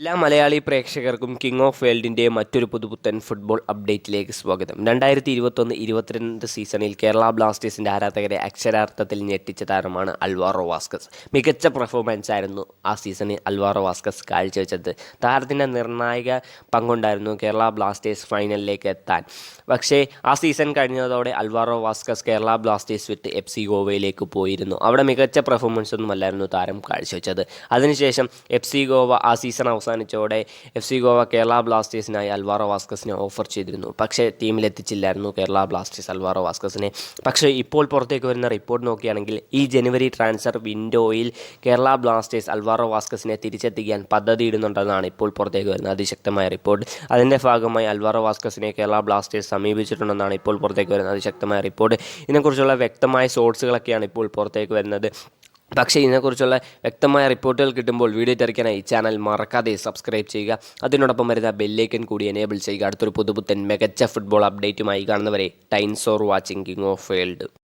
എല്ലാ മലയാളി പ്രേക്ഷകർക്കും king of വേൾഡിന്റെ മറ്റൊരു പുതുപുത്തൻ ഫുട്ബോൾ അപ്ഡേറ്റിലേക്ക് സ്വാഗതം. രണ്ടായിരത്തി ഇരുപത്തൊന്ന് ഇരുപത്തിരണ്ട് സീസണിൽ കേരള ബ്ലാസ്റ്റേഴ്സിന്റെ ആരാധകരെ അക്ഷരാർത്ഥത്തിൽ ഞെട്ടിച്ച താരമാണ് അൽവാറോ വാസ്കസ്. മികച്ച പെർഫോമൻസ് ആയിരുന്നു ആ സീസണിൽ അൽവാറോ വാസ്കസ് കാഴ്ചവെച്ചത്. താരത്തിന്റെ നിർണായക പങ്കുണ്ടായിരുന്നു കേരള ബ്ലാസ്റ്റേഴ്സ് ഫൈനലിലേക്ക് എത്താൻ. പക്ഷേ ആ സീസൺ കഴിഞ്ഞതോടെ അൽവാറോ വാസ്കസ് കേരള ബ്ലാസ്റ്റേഴ്സ് വിട്ട് എഫ് സി ഗോവയിലേക്ക് പോയിരുന്നു. അവിടെ മികച്ച പെർഫോമൻസ് ഒന്നുമല്ലായിരുന്നു താരം കാഴ്ചവെച്ചത്. അതിനുശേഷം എഫ് സി ഗോവ ആ സീസൺ അവസാനിച്ചോടെ എഫ് സി ഗോവ കേരള ബ്ലാസ്റ്റേഴ്സിനായി അൽവാറോ വാസ്കസിനെ ഓഫർ ചെയ്തിരുന്നു. പക്ഷേ ടീമിലെത്തിച്ചില്ലായിരുന്നു കേരള ബ്ലാസ്റ്റേഴ്സ് അൽവാറോ വാസ്കസിനെ. പക്ഷേ ഇപ്പോൾ പുറത്തേക്ക് വരുന്ന റിപ്പോർട്ട് നോക്കുകയാണെങ്കിൽ ഈ ജനുവരി ട്രാൻസ്ഫർ വിൻഡോയിൽ കേരള ബ്ലാസ്റ്റേഴ്സ് അൽവാറോ വാസ്കസിനെ തിരിച്ചെത്തിക്കാൻ പദ്ധതിയിടുന്നുണ്ടെന്നാണ് ഇപ്പോൾ പുറത്തേക്ക് വരുന്ന അതിശക്തമായ റിപ്പോർട്ട്. അതിന്റെ ഭാഗമായി അൽവാറോ വാസ്കസിനെ കേരള ബ്ലാസ്റ്റേഴ്സ് സമീപിച്ചിട്ടുണ്ടെന്നാണ് ഇപ്പോൾ പുറത്തേക്ക് വരുന്ന അതിശക്തമായ റിപ്പോർട്ട്. ഇതിനെക്കുറിച്ചുള്ള വ്യക്തമായ സോഴ്സുകളൊക്കെയാണ് ഇപ്പോൾ പുറത്തേക്ക് വരുന്നത്. പക്ഷേ ഇതിനെക്കുറിച്ചുള്ള വ്യക്തമായ റിപ്പോർട്ടുകൾ കിട്ടുമ്പോൾ വീഡിയോ തിരക്കാനായി ചാനൽ മറക്കാതെ സബ്സ്ക്രൈബ് ചെയ്യുക. അതിനോടൊപ്പം വരുന്ന ബെല്ലേക്കൻ കൂടി എനേബിൾ ചെയ്യുക. അടുത്തൊരു പുതുപുത്തൻ മികച്ച ഫുട്ബോൾ അപ്ഡേറ്റുമായി കാണുന്നവരെ times or watching king of world.